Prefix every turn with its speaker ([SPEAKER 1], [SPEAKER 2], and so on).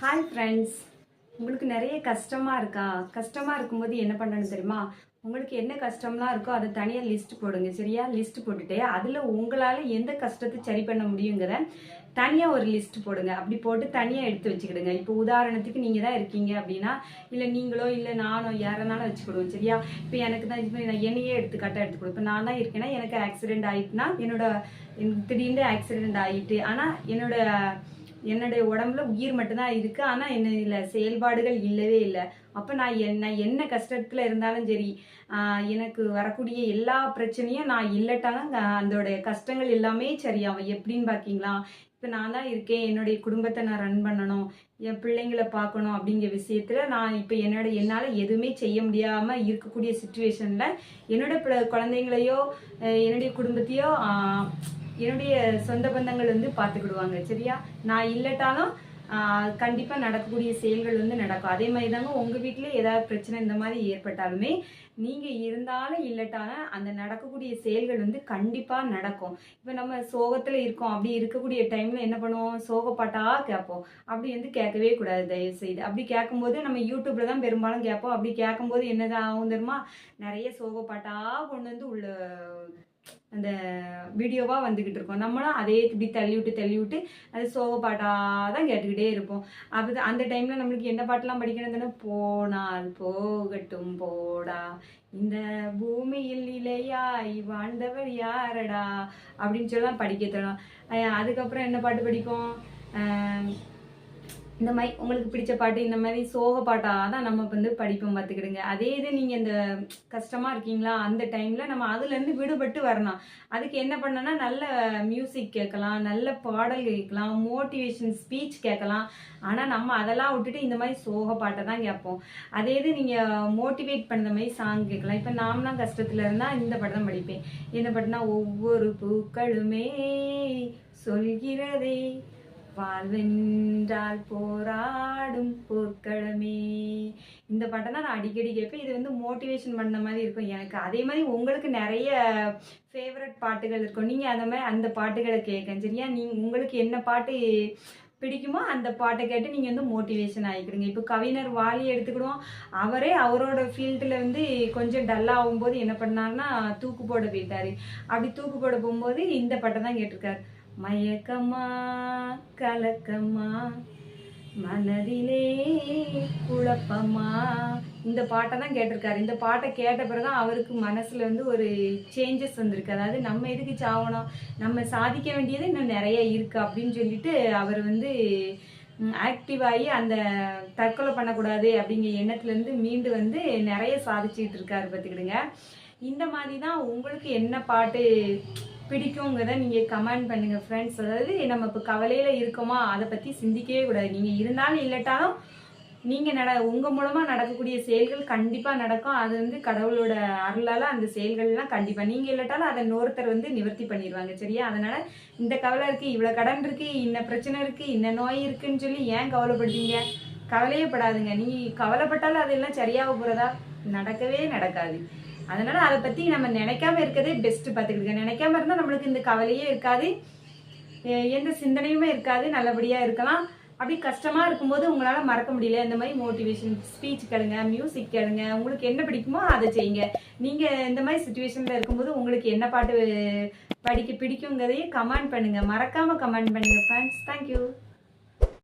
[SPEAKER 1] Hi friends உங்களுக்கு நிறைய கஷ்டமாக இருக்கா? கஷ்டமாக இருக்கும்போது என்ன பண்ணணும் தெரியுமா? உங்களுக்கு என்ன கஷ்டம்லாம் இருக்கோ அதை தனியாக லிஸ்ட் போடுங்க சரியா? லிஸ்ட் போட்டுட்டு அதில் உங்களால் எந்த கஷ்டத்தை சரி பண்ண முடியுங்கிற தனியாக ஒரு லிஸ்ட் போடுங்க. அப்படி போட்டு தனியாக எடுத்து வச்சுக்கிடுங்க. இப்போ உதாரணத்துக்கு நீங்கள் தான் இருக்கீங்க அப்படின்னா இல்லை நீங்களோ இல்லை நானோ யாரனாலும் வச்சுக்கிடுவோம் சரியா? இப்போ எனக்கு தான் இப்போ நான் என்னையே எடுத்துக்காட்டாக எடுத்துக்கிடுவோம் இப்போ நான் தான் இருக்கேன்னா எனக்கு ஆக்சிடென்ட் ஆகிட்டுனா என்னோட திடீர்னு ஆக்சிடென்ட் ஆகிட்டு ஆனால் என்னோட என்னுடைய உடம்புல உயிர் மட்டும்தான் இருக்கு. ஆனா என்ன இல்ல செயல்பாடுகள் இல்லவே இல்லை. அப்ப நான் என்ன என்ன கஷ்டத்துல இருந்தாலும் சரி ஆஹ் எனக்கு வரக்கூடிய எல்லா பிரச்சனையும் நான் இல்லட்டாலும் அதோடைய கஷ்டங்கள் எல்லாமே சரியாகும். எப்படின்னு பாக்கீங்களா இப்ப நான் தான் இருக்கேன். என்னுடைய குடும்பத்தை நான் ரன் பண்ணணும். என் பிள்ளைங்களை பார்க்கணும் அப்படிங்கிற விஷயத்துல நான் இப்ப என்னோட என்னால எதுவுமே செய்ய முடியாம இருக்கக்கூடிய சுச்சுவேஷன்ல என்னோட குழந்தைங்களையோ என்னுடைய குடும்பத்தையோ ஆஹ் என்னுடைய சொந்த பந்தங்கள் வந்து பார்த்துக்கிடுவாங்க சரியா? நான் இல்லட்டாலும் கண்டிப்பாக நடக்கக்கூடிய செயல்கள் வந்து நடக்கும். அதே மாதிரி தாங்க உங்கள் வீட்டிலே ஏதாவது பிரச்சனை இந்த மாதிரி ஏற்பட்டாலுமே நீங்கள் இருந்தாலும் இல்லட்டாலும் அந்த நடக்கக்கூடிய செயல்கள் வந்து கண்டிப்பாக நடக்கும். இப்போ நம்ம சோகத்தில் இருக்கோம் அப்படி இருக்கக்கூடிய டைமில் என்ன பண்ணுவோம்? சோகப்பாட்டா கேட்போம். அப்படி வந்து கேட்கவே கூடாது தயவு செய்து அப்படி கேட்கும்போது நம்ம யூடியூப்பில் தான் பெரும்பாலும் கேட்போம். அப்படி கேட்கும்போது என்னதான் ஆகும் தெரியுமா? நிறைய சோகப்பாட்டா கொண்டு வந்து உள்ள அந்த வீடியோவாக வந்துக்கிட்டு இருக்கோம். நம்மளும் அதே இப்படி தள்ளி விட்டு தள்ளி விட்டு அது சோக பாட்டாக தான் கேட்டுக்கிட்டே இருப்போம். அது அந்த டைமில் நம்மளுக்கு என்ன பாட்டெல்லாம் தானே? போனால் போகட்டும் போடா. இந்த பூமியில் நிலையாய் வாழ்ந்தவர் யாரடா? அப்படின்னு சொல்லலாம் படிக்க தரலாம் அதுக்கப்புறம் என்ன பாட்டு படிக்கும் இந்த மாதிரி உங்களுக்கு பிடிச்ச பாட்டு இந்த மாதிரி சோக பாட்டாக தான் நம்ம வந்து படிப்போம் பார்த்துக்கிடுங்க. அதே இது நீங்கள் இந்த கஷ்டமாக இருக்கீங்களா அந்த டைமில் நம்ம அதுலேருந்து விடுபட்டு வரணும் அதுக்கு என்ன பண்ணனா நல்ல மியூசிக் கேட்கலாம் நல்ல பாடல் கேட்கலாம் மோட்டிவேஷன் ஸ்பீச் கேட்கலாம். ஆனால் நம்ம அதெல்லாம் விட்டுட்டு இந்த மாதிரி சோக பாட்டை தான் கேட்போம். அதே இது நீங்கள் மோட்டிவேட் பண்ணுற மாதிரி சாங் கேட்கலாம். இப்போ நாம்லாம் கஷ்டத்தில் இருந்தால் இந்த பாட்டு தான் படிப்பேன். என்ன பாட்டுனா ஒவ்வொரு பூக்களுமே சொல்கிறதே வாழ்வென்றால் போராடும் போர்க்களமே. இந்த பாட்டை தான் நான் அடிக்கடி கேட்பேன். இது வந்து மோட்டிவேஷன் பண்ண மாதிரி இருக்கும் எனக்கு. அதே மாதிரி உங்களுக்கு நிறைய ஃபேவரட் பாட்டுகள் இருக்கும். நீங்கள் அந்த மாதிரி அந்த பாட்டுகளை கேட்க சரியா? நீ உங்களுக்கு என்ன பாட்டு பிடிக்குமோ அந்த பாட்டை கேட்டு நீங்கள் வந்து மோட்டிவேஷன் ஆகிக்கிடுங்க. இப்போ கவிஞர் வாலி எடுத்துக்கிடுவோம். அவரே அவரோட ஃபீல்டில் வந்து கொஞ்சம் டல்லாக ஆகும்போது என்ன பண்ணாருன்னா தூக்கு போட போயிட்டார். அப்படி தூக்கு போட போகும்போது இந்த பாட்டை தான் கேட்டிருக்காரு. மயக்கமா கலக்கமா மனதிலே குழப்பமா. இந்த பாட்டை தான் கேட்டிருக்காரு. இந்த பாட்டை கேட்ட பிறகு அவருக்கு மனசில் வந்து ஒரு சேஞ்சஸ் வந்திருக்கு. அதாவது நம்ம எதுக்கு சாகணும் நம்ம சாதிக்க வேண்டியது இன்னும் நிறைய இருக்குது அப்படின்னு சொல்லிட்டு அவர் வந்து ஆக்டிவ் ஆகி அந்த தற்கொலை பண்ணக்கூடாது அப்படிங்கிற எண்ணத்துலேருந்து மீண்டு வந்து நிறைய சாதிச்சுட்டு இருக்காரு பார்த்துக்கிடுங்க. இந்த மாதிரி தான் உங்களுக்கு என்ன பாட்டு பிடிக்குங்கிறத நீங்கள் கமெண்ட் பண்ணுங்கள் ஃப்ரெண்ட்ஸ் அதாவது நம்ம இப்போ கவலையில் இருக்கோமா? அதை பற்றி சிந்திக்கவே கூடாது. நீங்கள் இருந்தாலும் இல்லட்டாலும் நீங்கள் நட உங்கள் மூலமாக நடக்கக்கூடிய செயல்கள் கண்டிப்பாக நடக்கும். அது வந்து கடவுளோட அருளால் அந்த செயல்கள்லாம் கண்டிப்பாக நீங்கள் இல்லாட்டாலும் அதை இன்னொருத்தர் வந்து நிவர்த்தி பண்ணிடுவாங்க சரியா? அதனால் இந்த கவலை இருக்குது இவ்வளோ கடன் இருக்குது இன்ன பிரச்சனை இருக்குது இன்ன நோய் இருக்குன்னு சொல்லி ஏன் கவலைப்படுறீங்க கவலையே படாதுங்க. நீ கவலைப்பட்டாலும் அதெல்லாம் சரியாக போகிறதா நடக்கவே நடக்காது. அதனால அதை பற்றி நம்ம நினைக்காம இருக்கிறதே பெஸ்ட் பார்த்துக்கிட்டு நினைக்காம இருந்தால் நம்மளுக்கு இந்த கவலையே இருக்காது. எந்த சிந்தனையுமே இருக்காது. நல்லபடியாக இருக்கலாம். அப்படி கஷ்டமாக இருக்கும்போது உங்களால் மறக்க முடியல. இந்த மாதிரி மோட்டிவேஷன் ஸ்பீச் கேளுங்க மியூசிக் கேளுங்க. உங்களுக்கு என்ன பிடிக்குமோ அதை செய்யுங்க. நீங்கள் இந்த மாதிரி சுச்சுவேஷனில் இருக்கும்போது உங்களுக்கு என்ன பாட்டு படிக்க பிடிக்குங்கிறதையும் கமெண்ட் பண்ணுங்கள் மறக்காமல் கமெண்ட் பண்ணுங்கள் ஃப்ரெண்ட்ஸ் தேங்க்யூ